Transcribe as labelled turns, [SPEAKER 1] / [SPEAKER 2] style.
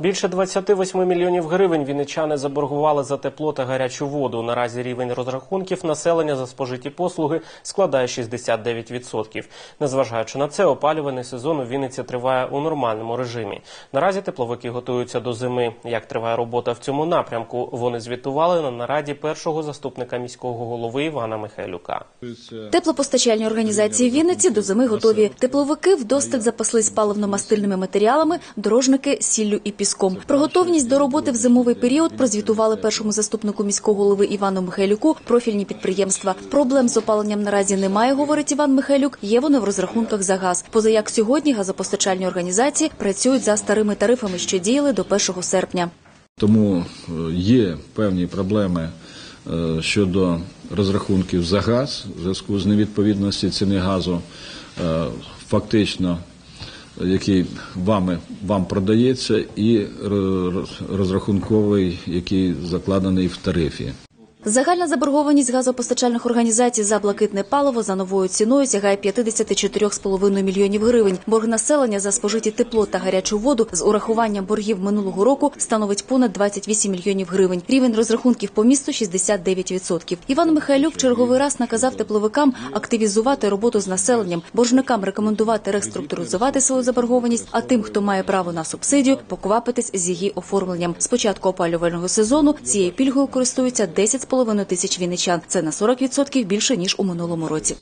[SPEAKER 1] Більше 28 мільйонів гривень вінничани заборгували за тепло та гарячу воду. Наразі рівень розрахунків населення за спожиті послуги складає 69%. Незважаючи на це, опалювальний сезон у Вінниці триває у нормальному режимі. Наразі тепловики готуються до зими. Як триває робота в цьому напрямку? Вони звітували на нараді першого заступника міського голови Івана Михайлюка.
[SPEAKER 2] Теплопостачальні організації Вінниці до зими готові. Тепловики вдосталь запаслись паливно-мастильними матеріалами, дорожники сіллю і піском. Про готовність до роботи в зимовий період прозвітували першому заступнику міського голови Івану Михайлюку профільні підприємства. Проблем з опаленням наразі немає, говорить Іван Михайлюк. Є вони в розрахунках за газ. Позаяк сьогодні газопостачальні організації працюють за старими тарифами, що діяли до 1 серпня.
[SPEAKER 3] Тому е, є певні проблеми е, щодо розрахунків за газ в зв'язку з невідповідності ціни газу, е, фактично, який вами вам продається, і ро- розрахунковий, який закладений в тарифі.
[SPEAKER 2] Загальна заборгованість газопостачальних організацій за блакитне паливо за новою ціною сягає 54,5 мільйонів гривень. Борг населення за спожиті тепло та гарячу воду з урахуванням боргів минулого року становить понад 28 мільйонів гривень. Рівень розрахунків по місту 69%. Іван Михайлюк черговий раз наказав тепловикам активізувати роботу з населенням, боржникам рекомендувати реструктуризувати свою заборгованість, а тим, хто має право на субсидію, поквапитись з її оформленням. З початку опалювального сезону цією пільгою користуються 10,5 тисяч вінничан. Це на 40% більше ніж у минулому році.